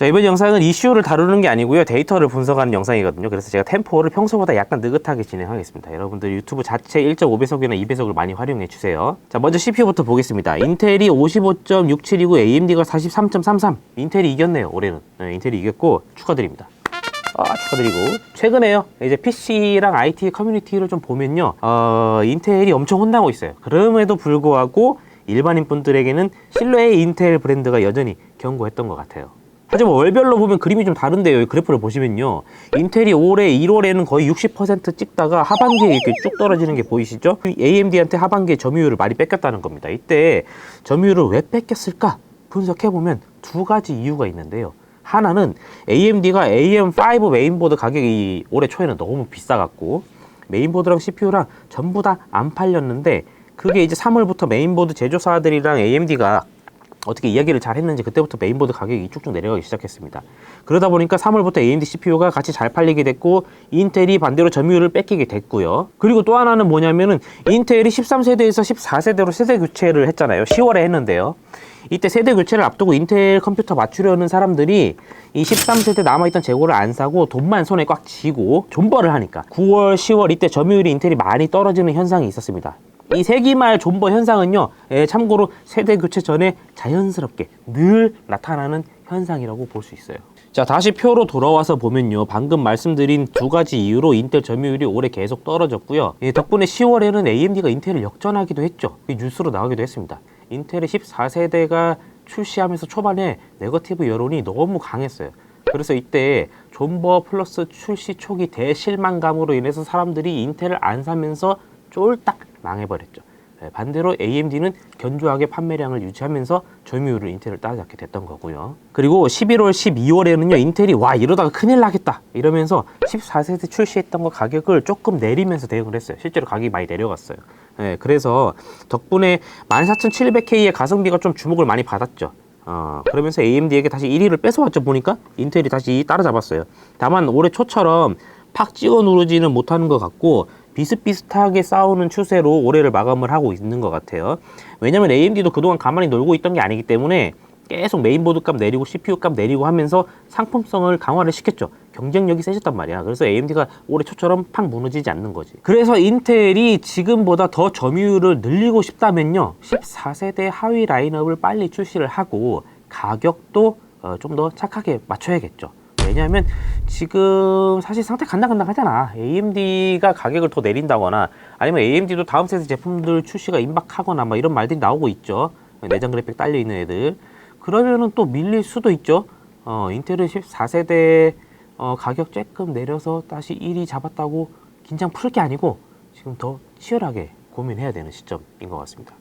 자 이번 영상은 이슈를 다루는 게 아니고요. 데이터를 분석하는 영상이거든요. 그래서 제가 템포를 평소보다 약간 느긋하게 진행하겠습니다. 여러분들 유튜브 자체 1.5배속이나 2배속을 많이 활용해 주세요. 자 먼저 CPU부터 보겠습니다. 인텔이 55.67이고 AMD가 43.33 인텔이 이겼네요 올해는. 네, 인텔이 이겼고 축하드립니다. 아, 축하드리고. 최근에요. 이제 PC랑 IT 커뮤니티를 좀 보면요. 어, 인텔이 엄청 혼나고 있어요. 그럼에도 불구하고 일반인 분들에게는 신뢰의 인텔 브랜드가 여전히 견고했던 것 같아요 하지만 월별로 보면 그림이 좀 다른데요. 이 그래프를 보시면요. 인텔이 올해 1월에는 거의 60% 찍다가 하반기에 이렇게 쭉 떨어지는 게 보이시죠? AMD한테 하반기에 점유율을 많이 뺏겼다는 겁니다. 이때 점유율을 왜 뺏겼을까? 분석해보면 두 가지 이유가 있는데요. 하나는 AMD가 AM5 메인보드 가격이 올해 초에는 너무 비싸갖고 메인보드랑 CPU랑 전부 다 안 팔렸는데 그게 이제 3월부터 메인보드 제조사들이랑 AMD가 어떻게 이야기를 잘 했는지 그때부터 메인보드 가격이 쭉쭉 내려가기 시작했습니다. 그러다 보니까 3월부터 AMD CPU가 같이 잘 팔리게 됐고 인텔이 반대로 점유율을 뺏기게 됐고요. 그리고 또 하나는 뭐냐면은 인텔이 13세대에서 14세대로 세대 교체를 했잖아요. 10월에 했는데요. 이때 세대 교체를 앞두고 인텔 컴퓨터 맞추려는 사람들이 이 13세대 남아있던 재고를 안 사고 돈만 손에 꽉 쥐고 존버를 하니까 9월, 10월 이때 점유율이 인텔이 많이 떨어지는 현상이 있었습니다. 이 세기말 존버 현상은요, 예, 참고로 세대 교체 전에 자연스럽게 늘 나타나는 현상이라고 볼 수 있어요. 자, 다시 표로 돌아와서 보면요. 방금 말씀드린 두 가지 이유로 인텔 점유율이 올해 계속 떨어졌고요. 예, 덕분에 10월에는 AMD가 인텔을 역전하기도 했죠. 뉴스로 나오기도 했습니다. 인텔의 14세대가 출시하면서 초반에 네거티브 여론이 너무 강했어요. 그래서 이때 존버 플러스 출시 초기 대실망감으로 인해서 사람들이 인텔을 안 사면서 쫄딱 망해버렸죠. 예, 반대로 AMD는 견조하게 판매량을 유지하면서 점유율을 인텔을 따라잡게 됐던 거고요. 그리고 11월, 12월에는요, 인텔이 와, 이러다가 큰일 나겠다. 이러면서 14세대 출시했던 거 가격을 조금 내리면서 대응을 했어요. 실제로 가격이 많이 내려갔어요. 예, 그래서 덕분에 14700K의 가성비가 좀 주목을 많이 받았죠. 어, 그러면서 AMD에게 다시 1위를 뺏어왔죠. 보니까 인텔이 다시 따라잡았어요. 다만 올해 초처럼 팍 찍어 누르지는 못하는 것 같고 비슷비슷하게 싸우는 추세로 올해를 마감을 하고 있는 것 같아요. 왜냐면 AMD도 그동안 가만히 놀고 있던 게 아니기 때문에 계속 메인보드 값 내리고 CPU 값 내리고 하면서 상품성을 강화를 시켰죠. 경쟁력이 세졌단 말이야. 그래서 AMD가 올해 초처럼 팍 무너지지 않는 거지. 그래서 인텔이 지금보다 더 점유율을 늘리고 싶다면요. 14세대 하위 라인업을 빨리 출시를 하고 가격도 어, 좀 더 착하게 맞춰야겠죠. 왜냐하면 지금 사실 상태 간당간당하잖아. AMD가 가격을 더 내린다거나 아니면 AMD도 다음 세대 제품들 출시가 임박하거나 뭐 이런 말들이 나오고 있죠. 내장 그래픽 딸려 있는 애들. 그러면은 또 밀릴 수도 있죠. 어, 인텔은 14세대 어, 가격 조금 내려서 다시 1위 잡았다고 긴장 풀 게 아니고 지금 더 치열하게 고민해야 되는 시점인 것 같습니다.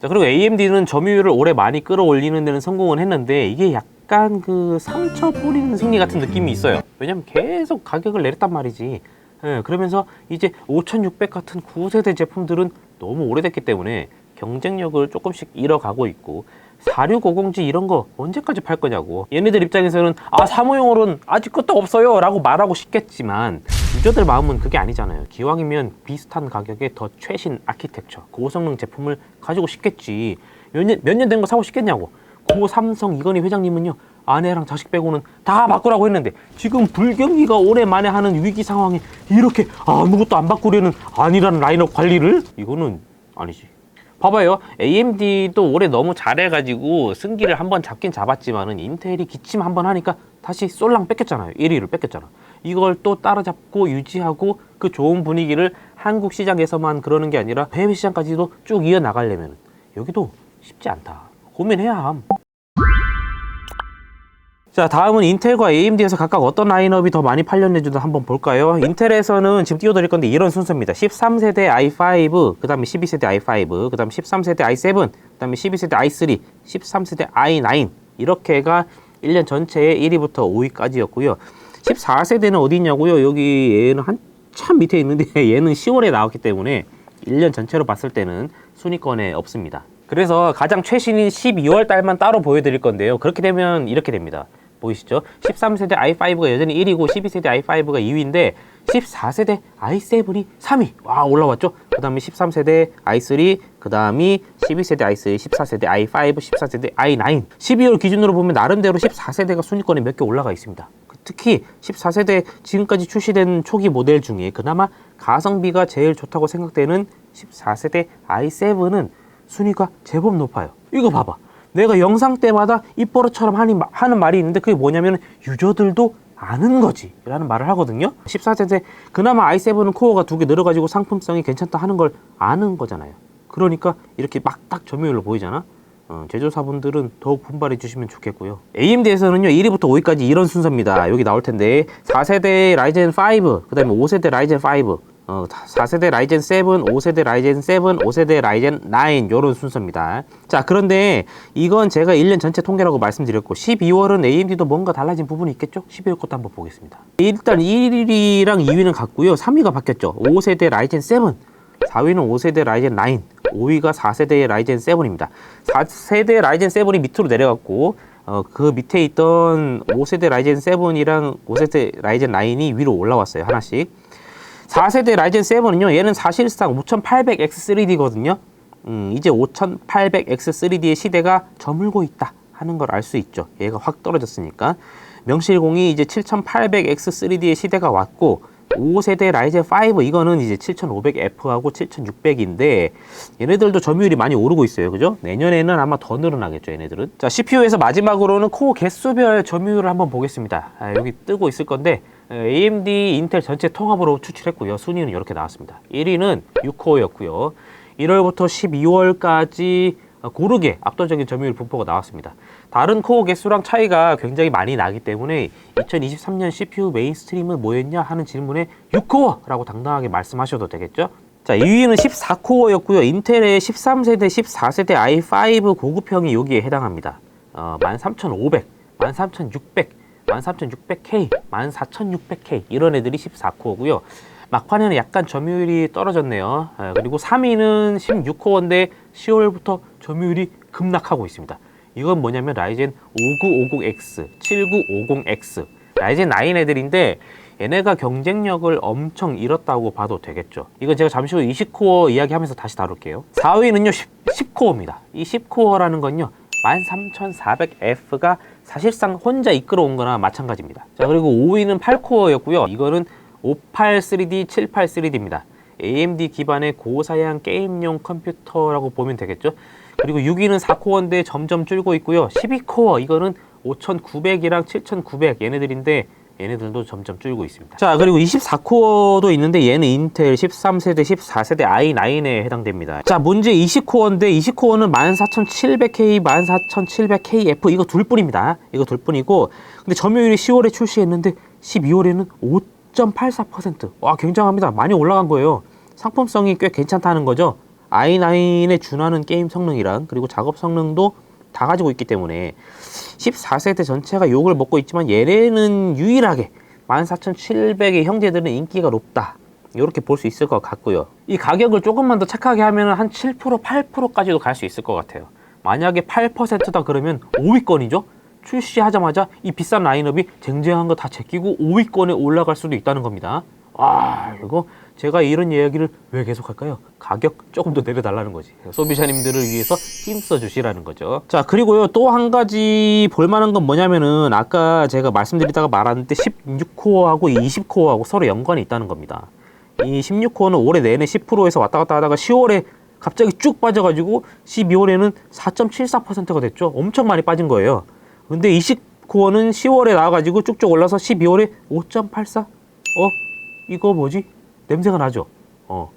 자, 그리고 AMD는 점유율을 올해 많이 끌어올리는 데는 성공은 했는데 이게 약 간 그 상처 뿌리는 승리 같은 느낌이 있어요. 왜냐면 계속 가격을 내렸단 말이지. 예, 그러면서 이제 5600 같은 9세대 제품들은 너무 오래됐기 때문에 경쟁력을 조금씩 잃어가고 있고 4650G 이런 거 언제까지 팔 거냐고 얘네들 입장에서는 아 사무용으로는 아직 끝도 없어요 라고 말하고 싶겠지만 유저들 마음은 그게 아니잖아요 기왕이면 비슷한 가격에 더 최신 아키텍처 고성능 제품을 가지고 싶겠지 몇 년 된 거 사고 싶겠냐고 고 삼성 이건희 회장님은요 아내랑 자식 빼고는 다 바꾸라고 했는데 지금 불경기가 오랜만에 하는 위기 상황에 이렇게 아무것도 안 바꾸려는 아니라는 라인업 관리를 이거는 아니지 봐봐요. AMD도 올해 너무 잘해가지고 승기를 한번 잡긴 잡았지만은 인텔이 기침 한번 하니까 다시 쏠랑 뺏겼잖아요. 1위를 뺏겼잖아. 이걸 또 따라잡고 유지하고 그 좋은 분위기를 한국 시장에서만 그러는 게 아니라 해외 시장까지도 쭉 이어 나가려면 여기도 쉽지 않다. 고민해야 함. 자 다음은 인텔과 AMD에서 각각 어떤 라인업이 더 많이 팔렸는지도 한번 볼까요? 인텔에서는 지금 띄워드릴 건데 이런 순서입니다. 13세대 i5, 그 다음에 12세대 i5, 그 다음에 13세대 i7, 그 다음에 12세대 i3, 13세대 i9 이렇게가 1년 전체의 1위부터 5위까지였고요. 14세대는 어디 있냐고요? 여기 얘는 한참 밑에 있는데 얘는 10월에 나왔기 때문에 1년 전체로 봤을 때는 순위권에 없습니다. 그래서 가장 최신인 12월 달만 따로 보여드릴 건데요. 그렇게 되면 이렇게 됩니다. 보이시죠? 13세대 i5가 여전히 1위고 12세대 i5가 2위인데 14세대 i7이 3위. 와, 올라왔죠? 그 다음에 13세대 i3, 그 다음이 12세대 i3, 14세대 i5, 14세대 i9. 12월 기준으로 보면 나름대로 14세대가 순위권에 몇 개 올라가 있습니다. 그 특히 14세대 지금까지 출시된 초기 모델 중에 그나마 가성비가 제일 좋다고 생각되는 14세대 i7은 순위가 제법 높아요. 이거 봐봐. 내가 영상 때마다 입버릇처럼 하는 말이 있는데 그게 뭐냐면 유저들도 아는 거지 라는 말을 하거든요. 14세대 그나마 i7은 코어가 두 개 늘어가지고 상품성이 괜찮다 하는 걸 아는 거잖아요. 그러니까 이렇게 막 딱 점유율로 보이잖아? 어, 제조사분들은 더욱 분발해 주시면 좋겠고요. AMD에서는요 1위부터 5위까지 이런 순서입니다. 여기 나올 텐데 4세대 라이젠 5 그 다음에 5세대 라이젠 5 어, 4세대 라이젠 7, 5세대 라이젠 7, 5세대 라이젠 9 요런 순서입니다. 자, 그런데 이건 제가 1년 전체 통계라고 말씀드렸고 12월은 AMD도 뭔가 달라진 부분이 있겠죠? 12월 것도 한번 보겠습니다. 일단 1위랑 2위는 같고요. 3위가 바뀌었죠. 5세대 라이젠 7, 4위는 5세대 라이젠 9, 5위가 4세대 라이젠 7입니다. 4세대 라이젠 7이 밑으로 내려갔고 어, 그 밑에 있던 5세대 라이젠 7이랑 5세대 라이젠 9이 위로 올라왔어요. 하나씩. 4세대 라이젠 7은요, 얘는 사실상 5800X3D거든요. 음, 이제 5800X3D의 시대가 저물고 있다 하는 걸 알 수 있죠. 얘가 확 떨어졌으니까. 명실공히 이제 7800X3D의 시대가 왔고, 5세대 라이젠 5 이거는 이제 7500F하고 7600인데 얘네들도 점유율이 많이 오르고 있어요. 그죠? 내년에는 아마 더 늘어나겠죠, 얘네들은. 자, CPU에서 마지막으로는 코어 개수별 점유율을 한번 보겠습니다. 아, 여기 뜨고 있을 건데 AMD, 인텔 전체 통합으로 추출했고요. 순위는 이렇게 나왔습니다. 1위는 6코어였고요. 1월부터 12월까지 고르게 압도적인 점유율 분포가 나왔습니다. 다른 코어 개수랑 차이가 굉장히 많이 나기 때문에 2023년 CPU 메인스트림은 뭐였냐 하는 질문에 6코어라고 당당하게 말씀하셔도 되겠죠. 자, 2위는 14코어였고요. 인텔의 13세대, 14세대 i5 고급형이 여기에 해당합니다. 어, 13500, 13600, 13600K, 14600K 이런 애들이 14코어고요. 막판에는 약간 점유율이 떨어졌네요. 아, 그리고 3위는 16코어인데 10월부터 점유율이 급락하고 있습니다. 이건 뭐냐면 라이젠 5950X, 7950X, 라이젠 9 애들인데 얘네가 경쟁력을 엄청 잃었다고 봐도 되겠죠. 이건 제가 잠시 후 20코어 이야기하면서 다시 다룰게요. 4위는요 10, 코어입니다이 10코어라는 건요 13400F가 사실상 혼자 이끌어온 거나 마찬가지입니다. 자, 그리고 5위는 8코어였고요. 이거는 583D, 783D입니다. AMD 기반의 고사양 게임용 컴퓨터라고 보면 되겠죠. 그리고 6위는 4코어인데 점점 줄고 있고요. 12코어 이거는 5900이랑 7900 얘네들인데 얘네들도 점점 줄고 있습니다. 자, 그리고 24코어도 있는데 얘는 인텔 13세대, 14세대 i9에 해당됩니다. 자, 문제 20코어인데 20코어는 14700K, 14700KF 이거 둘 뿐입니다. 이거 둘 뿐이고 근데 점유율이 10월에 출시했는데 12월에는 5.84%. 와, 굉장합니다. 많이 올라간 거예요. 상품성이 꽤 괜찮다는 거죠. i9에 준하는 게임 성능이랑 그리고 작업 성능도 다 가지고 있기 때문에 14세대 전체가 욕을 먹고 있지만 얘네는 유일하게 14700의 형제들은 인기가 높다. 이렇게 볼 수 있을 것 같고요. 이 가격을 조금만 더 착하게 하면 한 7%, 8%까지도 갈 수 있을 것 같아요. 만약에 8%다 그러면 5위권이죠? 출시하자마자 이 비싼 라인업이 쟁쟁한 거 다 제끼고 5위권에 올라갈 수도 있다는 겁니다. 아, 이거 제가 이런 이야기를 왜 계속 할까요? 가격 조금 더 내려달라는 거지. 소비자님들을 위해서 힘써 주시라는 거죠. 자, 그리고요, 또 한 가지 볼만한 건 뭐냐면은, 아까 제가 말씀드리다가 말았는데, 16코어하고 20코어하고 서로 연관이 있다는 겁니다. 이 16코어는 올해 내내 10%에서 왔다 갔다 하다가 10월에 갑자기 쭉 빠져가지고 12월에는 4.74%가 됐죠. 엄청 많이 빠진 거예요. 근데 20코어는 10월에 나와가지고 쭉쭉 올라서 12월에 5.84? 어? 이거 뭐지? 냄새가 나죠? 어.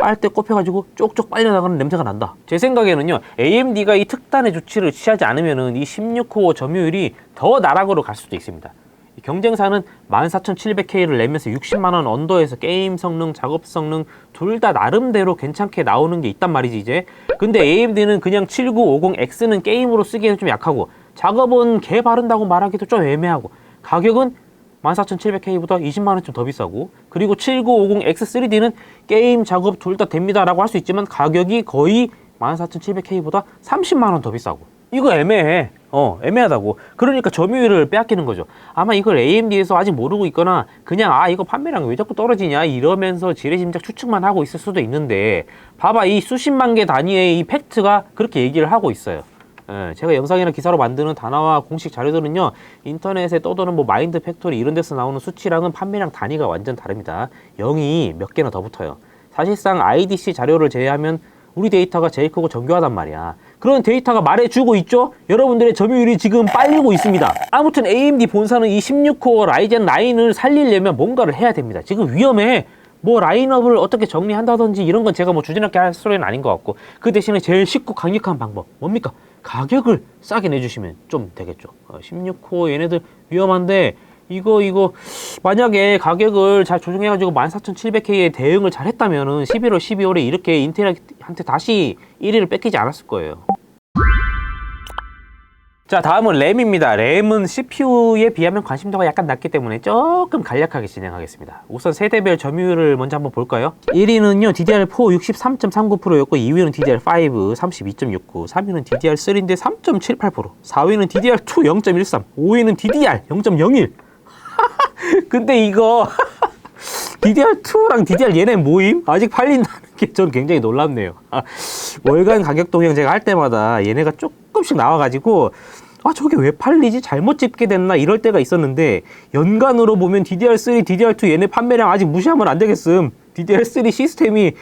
빨대 꼽혀가지고 쪽쪽 빨려나가는 냄새가 난다. 제 생각에는요, AMD가 이 특단의 조치를 취하지 않으면은 이 16코어 점유율이 더 나락으로 갈 수도 있습니다. 이 경쟁사는 14700K를 내면서 60만원 언더에서 게임 성능, 작업 성능 둘 다 나름대로 괜찮게 나오는 게 있단 말이지, 이제. 근데 AMD는 그냥 7950X는 게임으로 쓰기에는 좀 약하고, 작업은 개 바른다고 말하기도 좀 애매하고, 가격은 14700K보다 20만원쯤 더 비싸고 그리고 7950X3D는 게임 작업 둘 다 됩니다 라고 할 수 있지만 가격이 거의 14700K보다 30만원 더 비싸고 이거 애매해. 어, 애매하다고. 그러니까 점유율을 빼앗기는 거죠. 아마 이걸 AMD에서 아직 모르고 있거나 그냥 아, 이거 판매량 왜 자꾸 떨어지냐 이러면서 지레짐작 추측만 하고 있을 수도 있는데 봐봐. 이 수십만 개 단위의 이 팩트가 그렇게 얘기를 하고 있어요. 예, 제가 영상이나 기사로 만드는 단어와 공식 자료들은요 인터넷에 떠도는 뭐 마인드 팩토리 이런 데서 나오는 수치랑은 판매량 단위가 완전 다릅니다. 0이 몇 개나 더 붙어요. 사실상 IDC 자료를 제외하면 우리 데이터가 제일 크고 정교하단 말이야. 그런 데이터가 말해주고 있죠? 여러분들의 점유율이 지금 빨리고 있습니다. 아무튼 AMD 본사는 이 16코어 라이젠 9을 살리려면 뭔가를 해야 됩니다. 지금 위험해 뭐 라인업을 어떻게 정리한다든지 이런 건 제가 뭐 주진하게 할 소리는 아닌 것 같고 그 대신에 제일 쉽고 강력한 방법 뭡니까? 가격을 싸게 내주시면 좀 되겠죠. 어, 16호 얘네들 위험한데 이거 이거 만약에 가격을 잘 조정해가지고 14,700K에 대응을 잘 했다면은 11월, 12월에 이렇게 인텔한테 다시 1위를 뺏기지 않았을 거예요. 자 다음은 램입니다. 램은 CPU에 비하면 관심도가 약간 낮기 때문에 조금 간략하게 진행하겠습니다. 우선 세대별 점유율을 먼저 한번 볼까요? 1위는요 DDR4 63.39%였고 2위는 DDR5 32.69, 3위는 DDR3인데 3.78%, 4위는 DDR2 0.13, 5위는 DDR 0.01. 근데 이거 DDR2랑 DDR 얘네 모임 아직 팔린다는 게 전 굉장히 놀랍네요. 아, 월간 가격 동향 제가 할 때마다 얘네가 조금씩 나와가지고 아 저게 왜 팔리지 잘못 집게 됐나 이럴 때가 있었는데 연간으로 보면 DDR3, DDR2 얘네 판매량 아직 무시하면 안 되겠음. DDR3 시스템이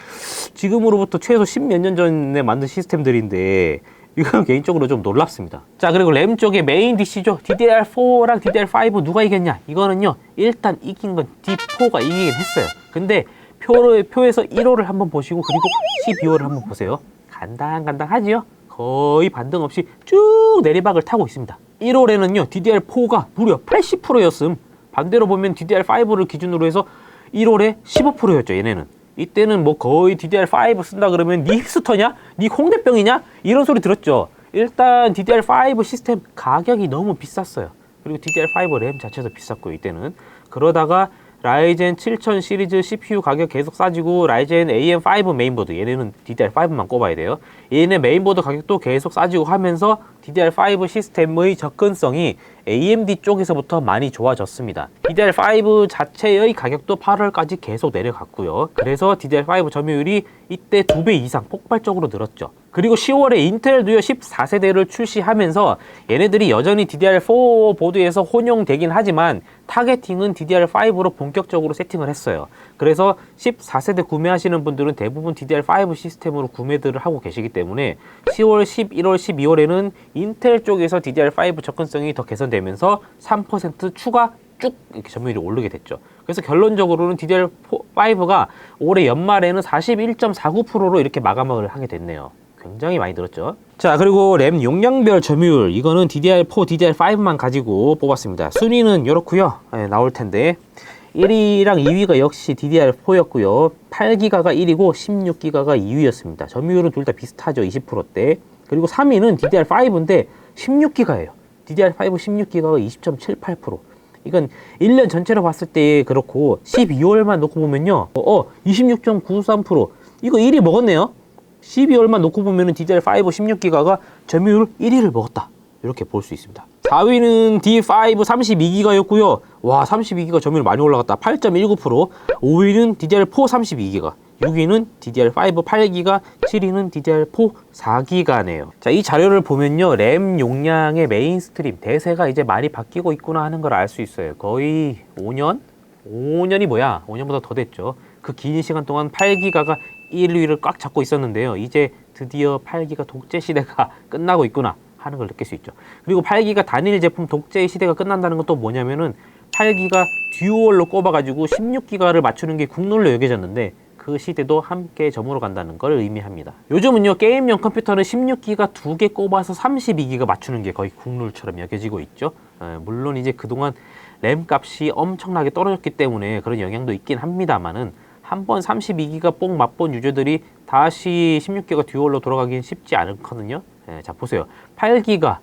지금으로부터 최소 10몇 년 전에 만든 시스템들인데 이건 개인적으로 좀 놀랍습니다. 자, 그리고 램 쪽에 메인 DC죠. DDR4랑 DDR5 누가 이겼냐? 이거는요, 일단 이긴 건 D4가 이기긴 했어요. 근데 표, 표에서 1호를 한번 보시고, 그리고 12호를 한번 보세요. 간당간당하지요? 거의 반등 없이 쭉 내리박을 타고 있습니다. 1월에는요, DDR4가 무려 80%였음. 반대로 보면 DDR5를 기준으로 해서 1월에 15%였죠, 얘네는. 이때는 뭐 거의 DDR5 쓴다 그러면 니 힙스터냐? 니 홍대병이냐? 이런 소리 들었죠. 일단 DDR5 시스템 가격이 너무 비쌌어요. 그리고 DDR5 램 자체도 비쌌고 이때는 그러다가 라이젠 7000 시리즈 CPU 가격 계속 싸지고 라이젠 AM5 메인보드 얘네는 DDR5만 꼽아야 돼요. 얘네 메인보드 가격도 계속 싸지고 하면서 DDR5 시스템의 접근성이 AMD 쪽에서부터 많이 좋아졌습니다. DDR5 자체의 가격도 8월까지 계속 내려갔고요. 그래서 DDR5 점유율이 이때 두배 이상 폭발적으로 늘었죠. 그리고 10월에 인텔 두요 14세대를 출시하면서 얘네들이 여전히 DDR4 보드에서 혼용되긴 하지만 타겟팅은 DDR5로 본격적으로 세팅을 했어요. 그래서 14세대 구매하시는 분들은 대부분 DDR5 시스템으로 구매들을 하고 계시기 때문에 10월, 11월, 12월에는 인텔 쪽에서 DDR5 접근성이 더 개선되면서 3% 추가 쭉 이렇게 점유율이 오르게 됐죠. 그래서 결론적으로는 DDR5가 올해 연말에는 41.49%로 이렇게 마감을 하게 됐네요. 굉장히 많이 늘었죠. 자, 그리고 램 용량별 점유율. 이거는 DDR4, DDR5만 가지고 뽑았습니다. 순위는 이렇고요. 네, 나올 텐데. 1위랑 2위가 역시 DDR4였고요. 8기가가 1위고 16기가가 2위였습니다. 점유율은 둘 다 비슷하죠. 20%대. 그리고 3위는 DDR5인데 16기가예요. DDR5 16기가가 20.78%. 이건 1년 전체로 봤을 때 그렇고 12월만 놓고 보면요. 어, 어 26.93%. 이거 1위 먹었네요. 12월만 놓고 보면은 DDR5 16기가가 점유율 1위를 먹었다. 이렇게 볼 수 있습니다. 4위는 D5 32기가였고요. 와, 32기가 점유율 많이 올라갔다. 8.19%. 5위는 DDR4 32기가. 6위는 DDR5 8기가, 7위는 DDR4 4기가네요. 자, 이 자료를 보면요. 램 용량의 메인스트림 대세가 이제 많이 바뀌고 있구나 하는 걸 알 수 있어요. 거의 5년? 5년이 뭐야? 5년보다 더 됐죠. 그 긴 시간 동안 8기가가 1위를 꽉 잡고 있었는데요. 이제 드디어 8기가 독재 시대가 끝나고 있구나 하는 걸 느낄 수 있죠. 그리고 8기가 단일 제품 독재의 시대가 끝난다는 것도 뭐냐면은 8기가 듀얼로 꼽아가지고 16기가를 맞추는 게 국룰로 여겨졌는데 그 시대도 함께 저물어 간다는 걸 의미합니다. 요즘은요 게임용 컴퓨터는 16기가 두 개 꼽아서 32기가 맞추는 게 거의 국룰처럼 여겨지고 있죠. 어, 물론 이제 그동안 램 값이 엄청나게 떨어졌기 때문에 그런 영향도 있긴 합니다만은 한 번 32기가 뽕 맛본 유저들이 다시 16기가 듀얼로 돌아가긴 쉽지 않거든요. 예, 자 보세요. 8기가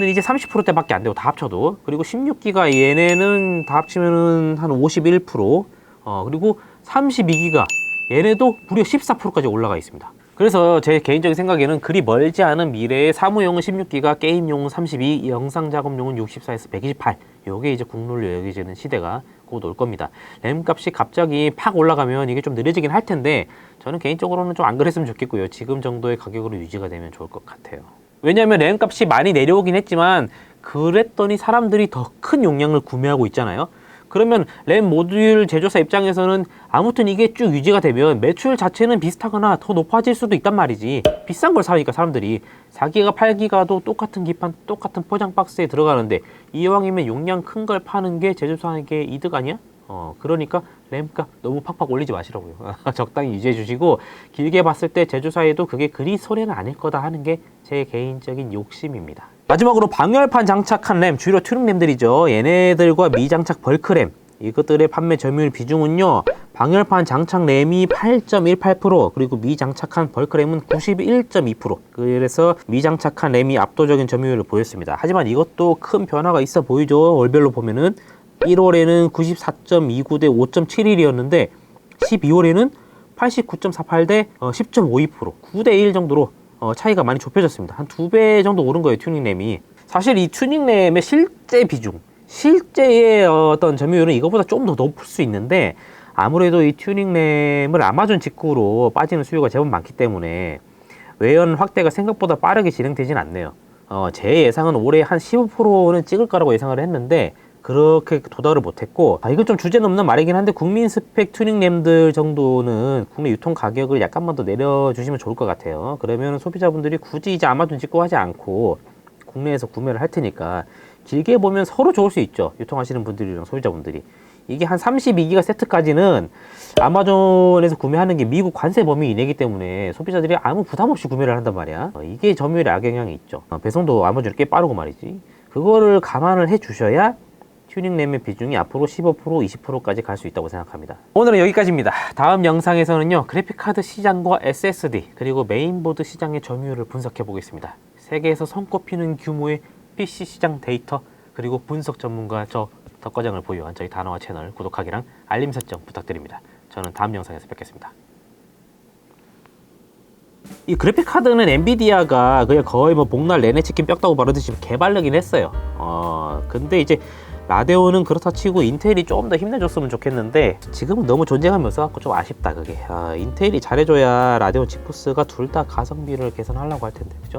는 이제 30%대밖에 안 되고 다 합쳐도 그리고 16기가 얘네는 다 합치면은 한 51%. 어 그리고 32기가 얘네도 무려 14%까지 올라가 있습니다. 그래서 제 개인적인 생각에는 그리 멀지 않은 미래에 사무용은 16기가, 게임용은 32, 영상 작업용은 64에서 128. 요게 이제 국룰로 여겨지는 시대가 곧 올 겁니다. 램 값이 갑자기 팍 올라가면 이게 좀 느려지긴 할 텐데 저는 개인적으로는 좀 안 그랬으면 좋겠고요. 지금 정도의 가격으로 유지가 되면 좋을 것 같아요. 왜냐하면 램 값이 많이 내려오긴 했지만 그랬더니 사람들이 더 큰 용량을 구매하고 있잖아요. 그러면 램 모듈 제조사 입장에서는 아무튼 이게 쭉 유지가 되면 매출 자체는 비슷하거나 더 높아질 수도 있단 말이지. 비싼 걸 사니까 사람들이 4기가 8기가도 똑같은 기판, 똑같은 포장 박스에 들어가는데 이왕이면 용량 큰 걸 파는 게 제조사에게 이득 아니야? 어, 그러니까 램값 너무 팍팍 올리지 마시라고요. 적당히 유지해 주시고 길게 봤을 때 제조사에도 그게 그리 손해는 아닐 거다 하는 게 제 개인적인 욕심입니다. 마지막으로 방열판 장착한 램, 주로 튜닝 램들이죠. 얘네들과 미장착 벌크램 이것들의 판매 점유율 비중은요. 방열판 장착 램이 8.18% 그리고 미장착한 벌크램은 91.2% 그래서 미장착한 램이 압도적인 점유율을 보였습니다. 하지만 이것도 큰 변화가 있어 보이죠. 월별로 보면은 1월에는 94.29 대 5.71이었는데 12월에는 89.48 대 10.52% 9 대 1 정도로 어, 차이가 많이 좁혀졌습니다. 한 두 배 정도 오른 거예요, 튜닝램이. 사실 이 튜닝램의 실제 비중, 실제의 어떤 점유율은 이거보다 좀 더 높을 수 있는데 아무래도 이 튜닝램을 아마존 직구로 빠지는 수요가 제법 많기 때문에 외연 확대가 생각보다 빠르게 진행되진 않네요. 어, 제 예상은 올해 한 15%는 찍을 거라고 예상을 했는데 그렇게 도달을 못했고 아, 이건 좀 주제 넘는 말이긴 한데 국민 스펙 튜닝 램들 정도는 국내 유통 가격을 약간만 더 내려주시면 좋을 것 같아요 그러면 소비자분들이 굳이 이제 아마존 직구 하지 않고 국내에서 구매를 할 테니까 길게 보면 서로 좋을 수 있죠 유통하시는 분들이랑 소비자분들이 이게 한 32기가 세트까지는 아마존에서 구매하는 게 미국 관세 범위 이내기 때문에 소비자들이 아무 부담 없이 구매를 한단 말이야. 어, 이게 점유율에 악영향이 있죠. 어, 배송도 아마존이 꽤 빠르고 말이지. 그거를 감안을 해 주셔야 튜닝램의 비중이 앞으로 15% 20%까지 갈 수 있다고 생각합니다. 오늘은 여기까지입니다. 다음 영상에서는요 그래픽카드 시장과 SSD 그리고 메인보드 시장의 점유율을 분석해 보겠습니다. 세계에서 손꼽히는 규모의 PC 시장 데이터 그리고 분석 전문가 저 덕과장을 보유한 저희 단어와 채널 구독하기랑 알림 설정 부탁드립니다. 저는 다음 영상에서 뵙겠습니다. 이 그래픽 카드는 엔비디아가 그냥 거의 뭐 목날 내내 치킨 뼈다고 바르듯이 개발르긴 했어요. 어 근데 이제 라데온은 그렇다 치고 인텔이 좀더 힘내줬으면 좋겠는데 지금은 너무 없어갖고 좀 아쉽다 그게. 아, 인텔이 잘해줘야 라데온 지포스가 둘 다 가성비를 개선하려고 할 텐데 그죠?